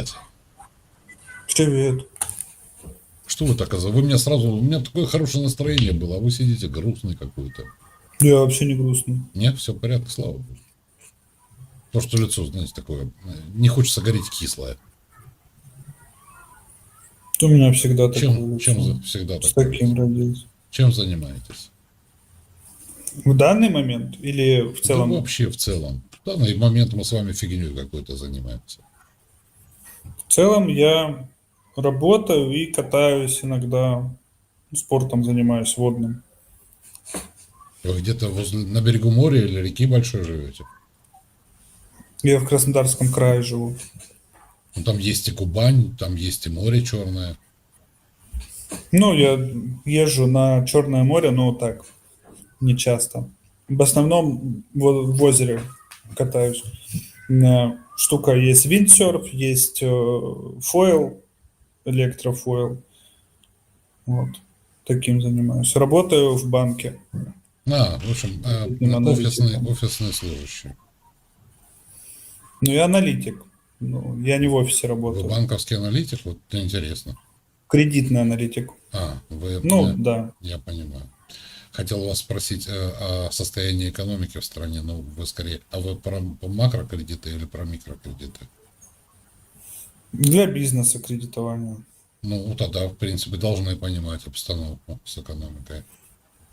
Привет. Привет. Что вы так оказалось? Вы меня сразу... У меня такое хорошее настроение было, а вы сидите грустный какой-то. Я вообще не грустный. Нет, все в порядке, слава богу. То, что лицо, знаете, такое... Не хочется гореть кислое. У меня всегда такое Чем, лицо. чем за- всегда С такое таким лицо? родился. Чем занимаетесь? В данный момент или в Да целом? вообще в целом. В данный момент мы с вами фигней какой-то занимаемся. В целом я работаю и катаюсь иногда. Спортом занимаюсь водным. Вы где-то возле, на берегу моря или реки большой живете? Я в Краснодарском крае живу. Ну, там есть и Кубань, там есть и море черное. Ну, я езжу на Черное море, но так, не часто. В основном в, в озере катаюсь. Меня штука есть виндсерф, есть э, фойл, электрофойл. Вот. Таким занимаюсь. Работаю в банке. А, в общем, э, офисный, офисный служащий. Ну, я аналитик. Ну, я не в офисе Вы работаю. банковский аналитик? Вот интересно. Кредитный аналитик. А, вы, Ну, я, да. я понимаю. Хотел вас спросить э, о состоянии экономики в стране, но вы скорее, а вы про макрокредиты или про микрокредиты? Для бизнеса кредитования. Ну, тогда, в принципе, должны понимать обстановку с экономикой.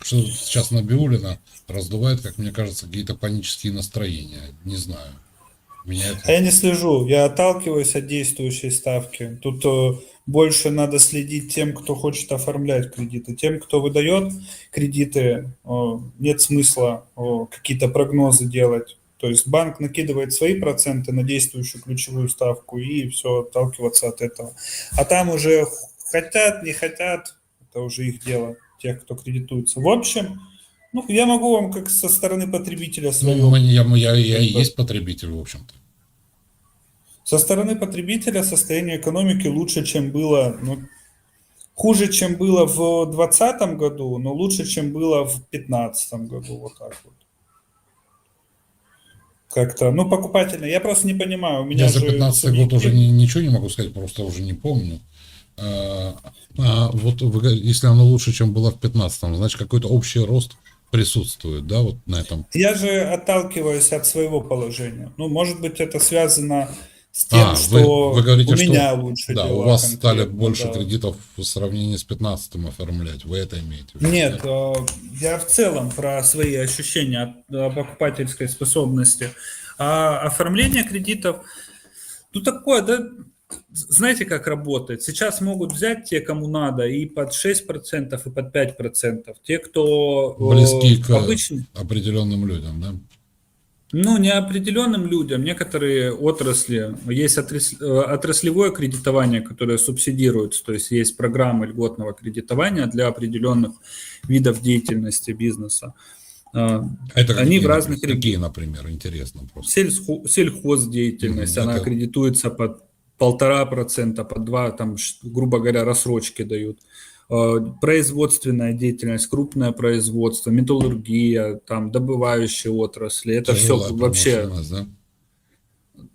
Что сейчас Набиулина раздувает, как мне кажется, какие-то панические настроения. Не знаю. Меня А это... я не слежу, я отталкиваюсь от действующей ставки. Тут э, больше надо следить тем, кто хочет оформлять кредиты. Тем, кто выдает кредиты, э, нет смысла э, какие-то прогнозы делать. То есть банк накидывает свои проценты на действующую ключевую ставку и все, отталкиваться от этого. А там уже хотят, не хотят, это уже их дело, тех, кто кредитуется. В общем, ну, я могу вам как со стороны потребителя свое Ну, я, я, я и есть потребитель, в общем-то. Со стороны потребителя состояние экономики лучше, чем было, ну, хуже, чем было в 2020 году, но лучше, чем было в 2015 году, вот так вот. Как-то, ну, покупательно. Я просто не понимаю, у меня Я за же 15 год уже ни- ничего не могу сказать, просто уже не помню. А, а вот вы если оно лучше, чем было в 15 значит какой-то общий рост присутствует, да, вот на этом. Я же отталкиваюсь от своего положения. Ну, может быть, это связано с тем, А, вы- что вы говорите, у что- меня лучше Да, дела у вас стали больше да. кредитов в сравнении с 15 оформлять. Вы это имеете в виду? Нет, э, я в целом про свои ощущения от покупательской способности. А оформление кредитов, ну такое, да, знаете, как работает? Сейчас могут взять те, кому надо, и под 6%, и под 5%. Те, кто э, Близки к обычный, определенным людям, да? Ну, не определенным людям, некоторые отрасли, есть э, отраслевое кредитование, которое субсидируется, то есть есть программы льготного кредитования для определенных видов деятельности бизнеса. Э, Это Они какие, в разных например, какие, например, интересно просто. Сельсхо- сельхоздеятельность, она это- кредитуется под полтора процента, под два, там, грубо говоря, рассрочки дают. Э, Производственная деятельность, крупное производство, металлургия, там, добывающие отрасли, это все Тяжелая вообще промышленность, да?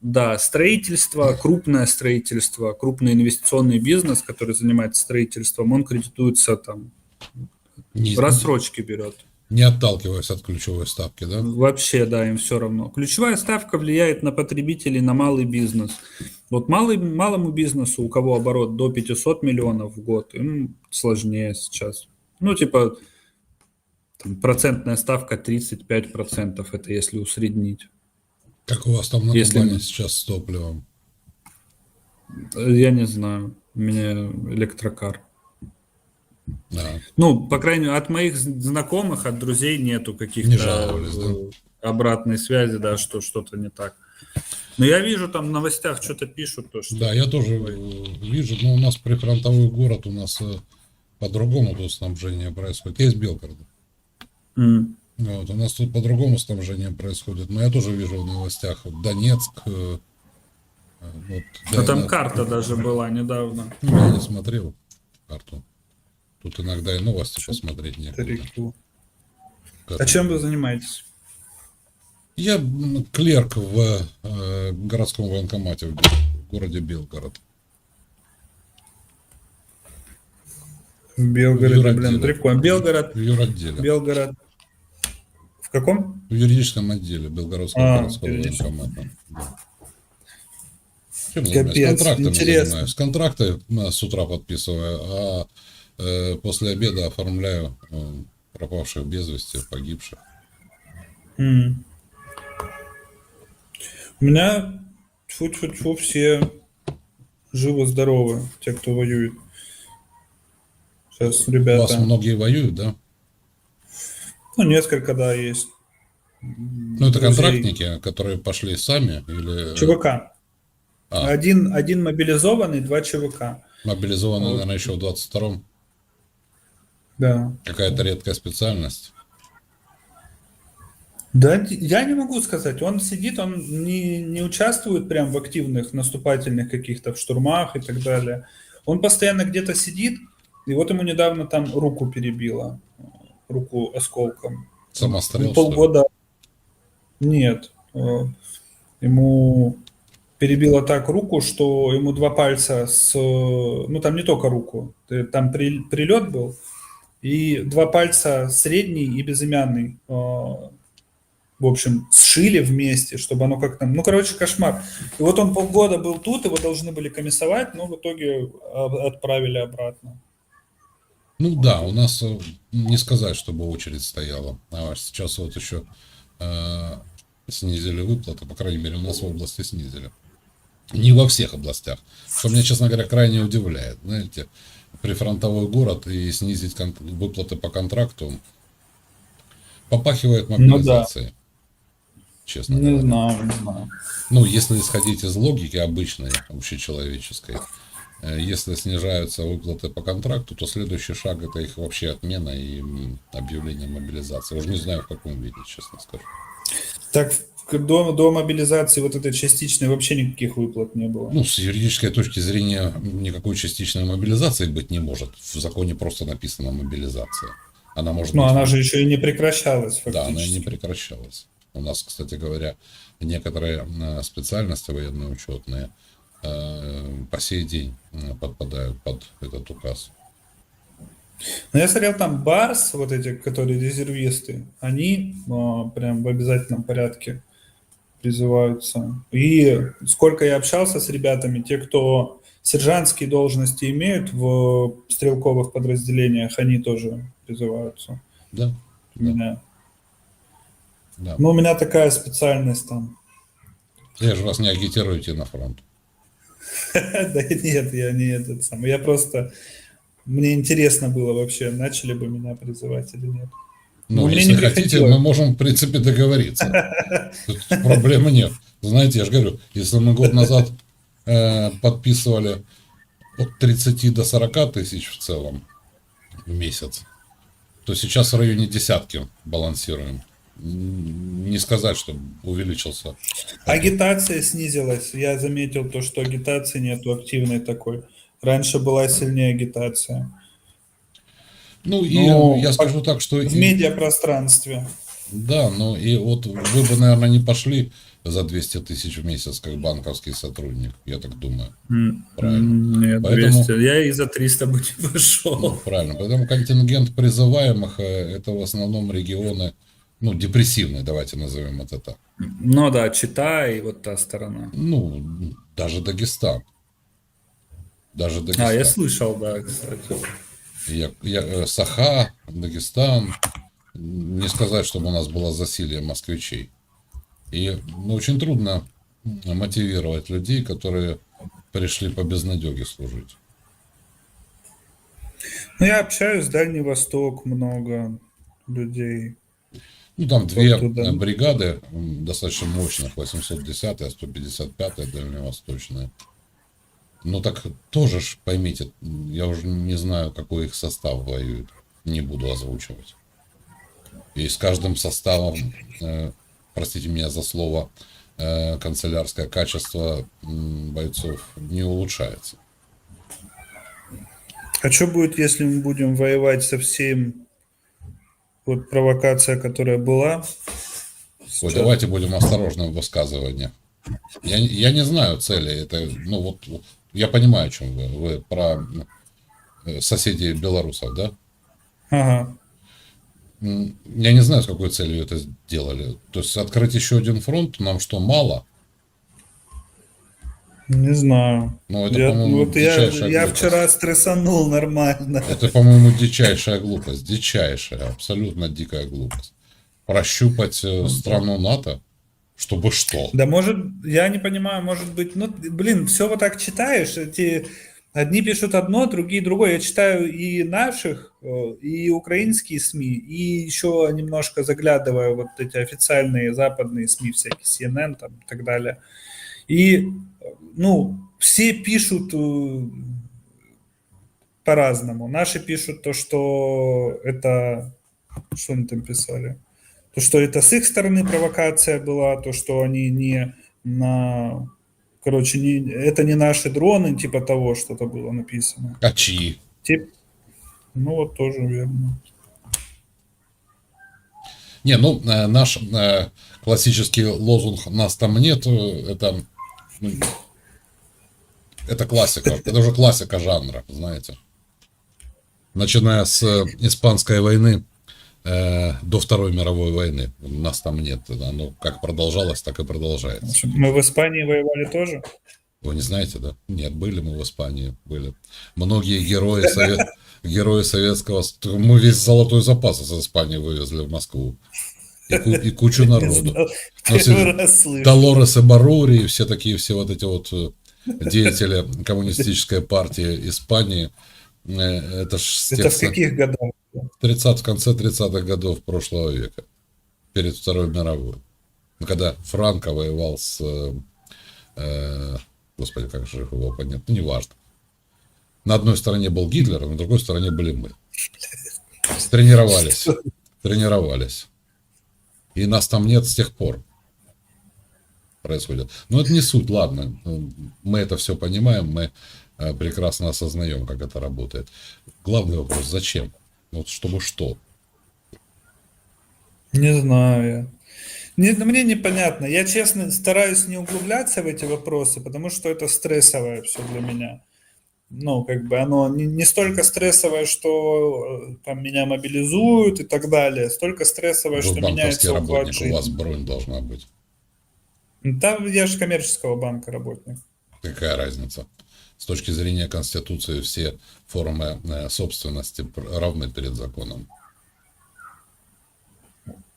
Да, строительство, крупное строительство, крупный инвестиционный бизнес, который занимается строительством, он кредитуется там, Не, в рассрочке берет. Не отталкиваясь от ключевой ставки, да? Вообще, да, им все равно. Ключевая ставка влияет на потребителей, на малый бизнес. Вот малый, малому бизнесу, у кого оборот до 500 миллионов в год, им сложнее сейчас. Ну, типа, там, процентная ставка 35%, это если усреднить. Как у вас там на Если- Кубани сейчас с топливом? Я не знаю, у меня электрокар. Да. Ну, по крайней мере, от моих знакомых, от друзей нету каких-то Не жаловались, да? обратной связи, да, что что-то не так. Но я вижу, там в новостях что-то пишут, то, что Да, я тоже вижу, но у нас прифронтовой город, у нас э, по-другому тут снабжение происходит. Есть Белгород. М. Вот, у нас тут по-другому снабжение происходит, но я тоже вижу в новостях вот Донецк. э, Вот, да, там да. карта даже была недавно. Ну, я не смотрел карту. Тут иногда и новости посмотреть некуда. Тарику. Как А чем вы занимаетесь? Я клерк в э, городском военкомате в городе Белгород. Юротделе. блин, прикольно. Белгород, В юротделе. Белгород. В каком? В юридическом отделе Белгородского А, городского военкомата. Да. Чем Капец, занимаюсь? Контрактами интересно. занимаюсь. Контракты с утра подписываю, а после обеда оформляю э, пропавших без вести, погибших. М. У меня тьфу-тьфу-тьфу, все живы-здоровы, те, кто воюет. Сейчас У ребята... вас многие воюют, да? Ну, несколько, да, есть. Ну, это Друзей. контрактники, которые пошли сами или ЧВК. А. Один, один мобилизованный, два ЧВК. мобилизованные, Вот. наверное, еще в 22-м? Да. Какая-то редкая специальность. Да, я не могу сказать. Он сидит, он не, не участвует прям в активных наступательных каких-то в штурмах и так далее. Он постоянно где-то сидит, и вот ему недавно там руку перебило, руку осколком. Самострел, полгода. Нет. э, Ему перебило так руку, что ему два пальца с... Ну, там не только руку. э, Там при- прилет был. И два пальца средний и безымянный. э, В общем, сшили вместе, чтобы оно как-то... Ну, короче, кошмар. И вот он полгода был тут, его должны были комиссовать, но в итоге а, отправили обратно. Ну да, у нас э, не сказать, чтобы очередь стояла. А сейчас вот еще э, снизили выплаты, по крайней мере, у нас в области снизили. Не во всех областях. Что меня, честно говоря, крайне удивляет. Знаете, прифронтовой город и снизить кон- выплаты по контракту попахивает мобилизацией. Честно Не говоря. знаю, не знаю. Ну, если исходить из логики обычной, общечеловеческой, э, если снижаются выплаты по контракту, то следующий шаг это их вообще отмена и объявление мобилизации. Уже не знаю в каком виде, честно скажу. Так к- до, до мобилизации вот этой частичной вообще никаких выплат не было. Ну, с юридической точки зрения никакой частичной мобилизации быть не может. В законе просто написано мобилизация. Она может Но быть она же еще и не прекращалась Да, она и не фактически. прекращалась. У нас, кстати говоря, некоторые э, специальности военные учетные э, по сей день э, подпадают под этот указ. Но я смотрел там Барс, вот эти, которые резервисты, они прям в обязательном порядке призываются. И сколько я общался с ребятами, те, кто сержантские должности имеют в стрелковых подразделениях, они тоже призываются. Да, У меня. да. Ну, у меня такая специальность там. Я же вас не агитирую идти на фронт. Да нет, я не этот самый. Я просто... Мне интересно было вообще, начали бы меня призывать или нет. Ну, мне если не хотите, приходилось. мы можем, в принципе, договориться. Тут проблемы нет. Знаете, я же говорю, если мы год назад э, подписывали от 30 до 40 тысяч в целом в месяц, то сейчас в районе десятки балансируем. Не сказать, что увеличился. Агитация снизилась. Я заметил то, что агитации нету активной такой. Раньше была сильнее агитация. Ну, и Ну, я скажу так, что... В и- медиапространстве. Да, ну и вот вы бы, наверное, не пошли за 200 тысяч в месяц, как банковский сотрудник, я так думаю. Правильно. Нет, Поэтому- 200. Я и за 300 бы не Ну, пошел. правильно. Поэтому контингент призываемых э, это в основном регионы, ну, депрессивные, давайте назовем это так. Ну да, Чита и вот та сторона. Ну, даже Дагестан. Даже Дагестан. А, я слышал, да, кстати. Я- я- э, Саха, Дагестан. Не сказать, чтобы у нас было засилие москвичей. И ну, очень трудно мотивировать людей, которые пришли по безнадеге служить. Ну, я общаюсь, Дальний Восток много людей. Ну, там две э, бригады м, достаточно мощных, 810 а 155 дальневосточная. Ну, так тоже ж, поймите, я уже не знаю, какой их состав воюет. Не буду озвучивать. И с каждым составом, э, простите меня за слово, э, канцелярское качество м, бойцов не улучшается. А что будет, если мы будем воевать со всем? Вот провокация, которая была Ой, давайте будем осторожны в высказываниях. Я, не- я не знаю цели. Это, ну вот, я понимаю, о чем вы. Вы про э, соседей белорусов, да? Ага. Я не знаю, с какой целью это сделали. То есть открыть еще один фронт нам что, мало? Не знаю. Ну, это, Я, вот я, я глупость. вчера стрессанул нормально. Это, по-моему, дичайшая глупость. Дичайшая, абсолютно дикая глупость. Прощупать э, страну НАТО, чтобы что? Да может, я не понимаю, может быть, ну, блин, все вот так читаешь, эти одни пишут одно, другие другое. Я читаю и наших, э, и украинские СМИ, и еще немножко заглядываю вот эти официальные западные СМИ, всякие CNN там и так далее. И, ну, все пишут э, по-разному. Наши пишут то, что это... Что они там писали? То, что это с их стороны провокация была, то, что они не на... Короче, не, это не наши дроны, типа того, что-то было написано. А чьи? Тип, ну вот тоже верно. Не, ну, э, наш э, классический лозунг «нас там нет» это, ну, это классика, это уже классика жанра, знаете. Начиная с э, Испанской войны э, до Второй мировой войны. Нас там нет. Оно как продолжалось, так и продолжается. Мы в Испании воевали тоже? Вы не знаете, да? Нет, были мы в Испании, были. Многие герои, сове- герои советского... Мы весь золотой запас из Испании вывезли в Москву. И, ку- и кучу народу. Ну, слышу. Долорес и Барури, и все такие, все вот эти вот э, деятели коммунистической партии Испании. э, Это ж Это в каких годах? 30, в конце 30-х годов прошлого века, перед Второй мировой. Ну, Когда Франко воевал с... э, э, господи, как же его понять? Ну, неважно. На одной стороне был Гитлер, а на другой стороне были мы. Тренировались. Тренировались. И нас там нет с тех пор. Происходит. Но это не суть, ладно. Мы это все понимаем, мы э, прекрасно осознаем, как это работает. Главный вопрос, зачем? Вот чтобы что? Не знаю. Не, ну, мне непонятно. Я, честно, стараюсь не углубляться в эти вопросы, потому что это стрессовое все для меня. Ну, как бы оно не, не столько стрессовое, что э, там меня мобилизуют и так далее, столько стрессовое, Вы что меняется уклад работник, у вас жизни. бронь должна быть. Там я же коммерческого банка работник. Какая разница? С точки зрения Конституции все формы э, собственности равны перед законом.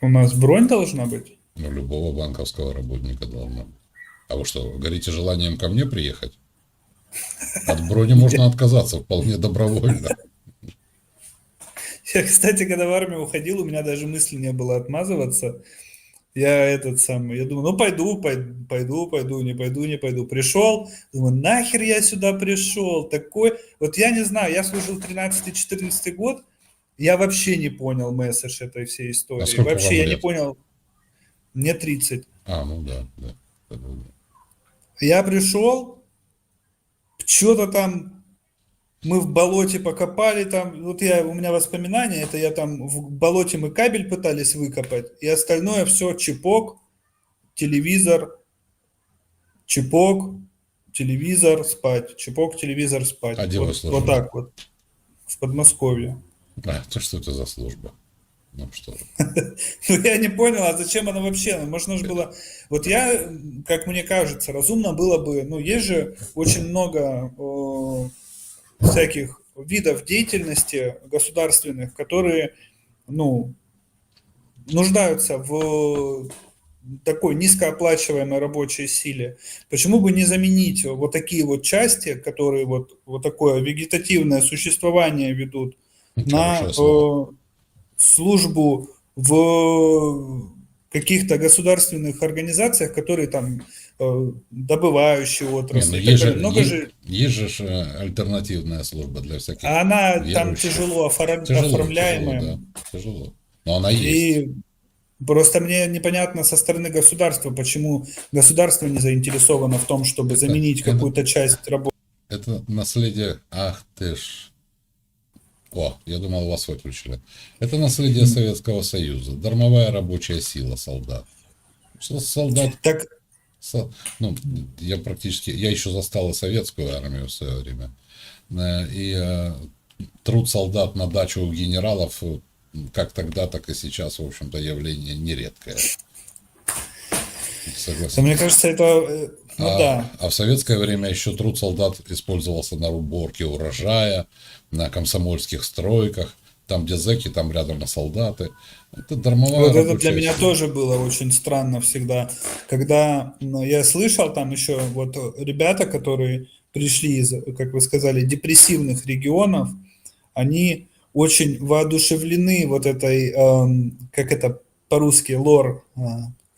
У нас бронь должна быть? У любого банковского работника должна быть. А вы что, горите желанием ко мне приехать? От брони можно отказаться вполне добровольно. Я, кстати, когда в армию уходил, у меня даже мысли не было отмазываться. Я этот самый, я думаю, ну пойду, пойду, пойду, пойду, не пойду, не пойду. Пришел, думаю, нахер я сюда пришел, такой. Вот я не знаю, я служил 13-14 год, я вообще не понял месседж этой всей истории. А вообще я не лет? понял. Мне 30. А, ну да, да. Я пришел, что-то там мы в болоте покопали там, вот я, у меня воспоминания, это я там в болоте мы кабель пытались выкопать, и остальное все чипок, телевизор, чипок, телевизор, спать, чипок, телевизор, спать. А вот, вот так вот, в Подмосковье. А, то что это за служба? Ну что. Ну, я не понял, а зачем она вообще? Можно же было... Вот я, как мне кажется, разумно было бы... Ну, есть же очень много всяких видов деятельности государственных, которые, ну, нуждаются в такой низкооплачиваемой рабочей силе. Почему бы не заменить вот такие вот части, которые вот, вот такое вегетативное существование ведут, на Хорошее слово. э, службу в каких-то государственных организациях, которые там э, добывающие Не, отрасли. ну и так есть, же. Много есть, же, есть же э, альтернативная служба для всяких а она там верующих. тяжело оформ- Тяжело, оформляемая. тяжело, да, тяжело. Но она есть. И просто мне непонятно со стороны государства, почему государство не заинтересовано в том, чтобы Это- заменить какую-то часть работы. Это наследие... Ах ты ж... О, я думал, вас выключили. Это наследие Советского Союза. Дармовая рабочая сила солдат. Что солдат Так, Ну, я практически, я еще застал и советскую армию в свое время. Э, И э, труд солдат на дачу у генералов, э, как тогда, так и сейчас, в общем-то, явление нередкое. да, Согласен. мне кажется, это... Ну а, да. а в советское время еще труд солдат использовался на уборке урожая, на комсомольских стройках, там, где зэки, там рядом солдаты. Это дармовая Вот это для меня тоже было очень странно всегда. Когда ну, я слышал там еще вот ребята, которые пришли из, как вы сказали, депрессивных регионов, они очень воодушевлены вот этой, эм, как это по-русски, лор, э,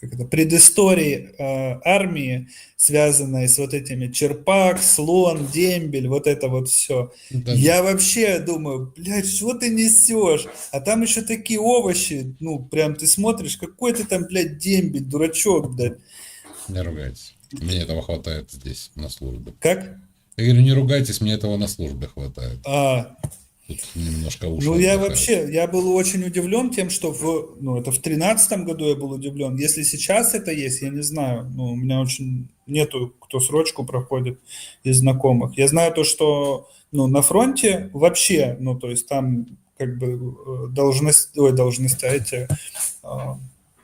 как это, предысторией э, армии, связанной с вот этими черпак, слон, дембель, вот это вот все. Да, Я вообще думаю, блядь, что ты несешь? А там еще такие овощи, ну, прям ты смотришь, какой ты там, блядь, дембель, дурачок, блядь. Не ругайтесь. Мне этого хватает здесь, на службе. Как? Я говорю, не ругайтесь, мне этого на службе хватает. А, Тут немножко уши ну, я отдыхают. вообще, я был очень удивлен тем, что в, ну, это в тринадцатом году я был удивлен. Если сейчас это есть, я не знаю. Ну, у меня очень нету, кто срочку проходит из знакомых. Я знаю то, что, ну, на фронте вообще, ну, то есть там как бы э, должность, ой, должности, а эти а,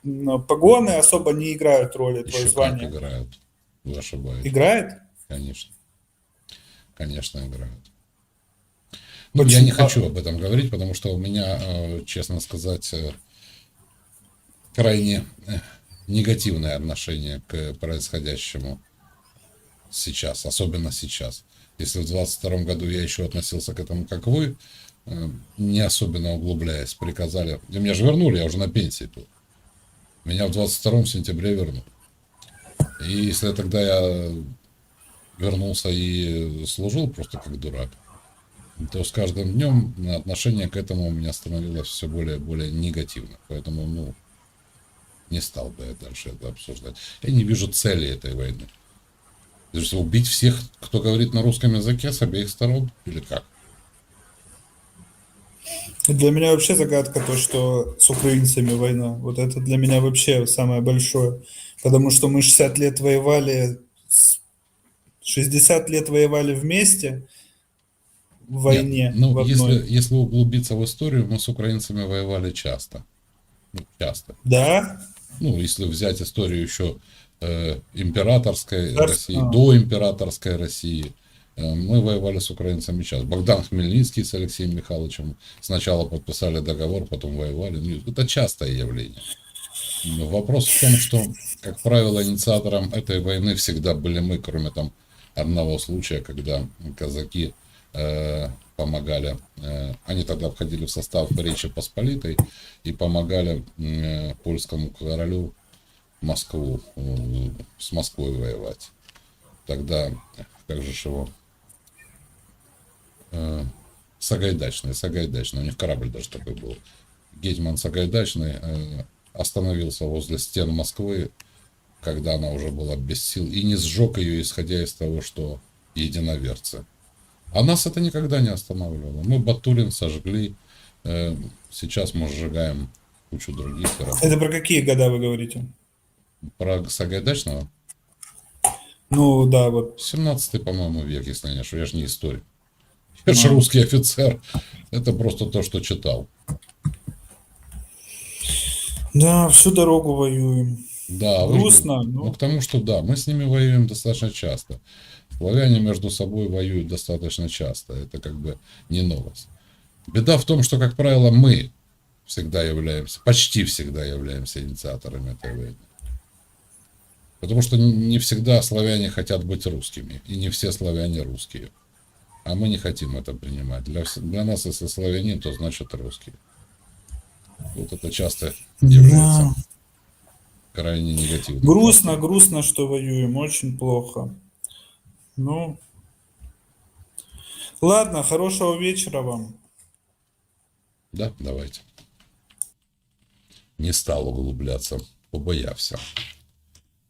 м, погоны особо не играют роли, Еще как звание. играют. Вы ошибаетесь. Играет? Конечно. Конечно, играют. Ну, я не хочу об этом говорить, потому что у меня, э, честно сказать, э, крайне э, негативное отношение к происходящему сейчас, особенно сейчас. Если в 22 году я еще относился к этому как вы, не особенно углубляясь, приказали. И меня же вернули, я уже на пенсии был. Меня в 22 сентябре вернули. И если тогда я вернулся и служил просто как дурак, то с каждым днем отношение к этому у меня становилось все более и более негативно. Поэтому, ну, не стал бы я дальше это обсуждать. Я не вижу цели этой войны. То есть убить всех, кто говорит на русском языке с обеих сторон, или как? Для меня вообще загадка то, что с украинцами война. Вот это для меня вообще самое большое. Потому что мы 60 лет воевали, с- 60 лет воевали вместе в войне. Нет, ну, в одной. если, если углубиться в историю, мы с украинцами воевали часто. Ну, часто. Да? Ну, если взять историю еще э, императорской Да, России, а. до императорской России, э, мы воевали с украинцами часто. Богдан Хмельницкий с Алексеем Михайловичем сначала подписали договор, потом воевали. Ну, это частое явление. Но вопрос в том, что, как правило, инициатором этой войны всегда были мы, кроме там одного случая, когда казаки э, помогали, э, они тогда входили в состав Речи Посполитой и помогали э, польскому королю Москву, с Москвой воевать. Тогда, как же его, Сагайдачный, Сагайдачный, у них корабль даже такой был. Гетман Сагайдачный остановился возле стен Москвы, когда она уже была без сил, и не сжег ее, исходя из того, что единоверцы. А нас это никогда не останавливало. Мы Батурин сожгли, э, сейчас мы сжигаем кучу других городов. Это про какие года вы говорите? Про Сагайдачного? Ну да, вот. 17 по-моему, век, если не ошибаюсь. Я же не историк. Я же русский офицер. Это просто то, что читал. Да, всю дорогу воюем. Да, вы- Грустно, Ну, но- к тому, что да, мы с ними воюем достаточно часто. Славяне между собой воюют достаточно часто. Это как бы не новость. Беда в том, что, как правило, мы всегда являемся, почти всегда являемся инициаторами этой войны. Потому что не всегда славяне хотят быть русскими, и не все славяне русские. А мы не хотим это принимать. Для, для нас, если славянин, то значит русский. Вот это часто является Да. крайне негативным. Грустно, грустно, что воюем, очень плохо. Ну, ладно, хорошего вечера вам. Да, давайте. Не стал углубляться, побоявся.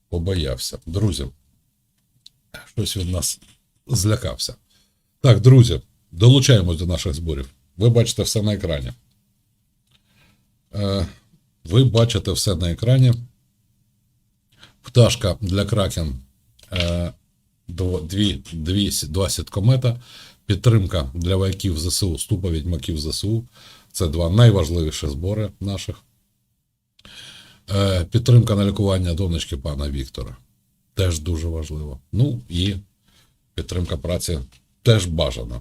Побоявся. Друзі, щось він нас злякався. Так, друзі, долучаємось до наших зборів. Ви бачите все на екрані. Е, Ви бачите все на екрані. Пташка для Кракен. Е, дво- дві, дві, два сіткомета. Підтримка для вояків ЗСУ, ступа відьмаків ЗСУ. Це два найважливіші збори наших. Е, підтримка на лікування донечки пана Віктора. Теж дуже важливо. Ну і підтримка праці теж бажана.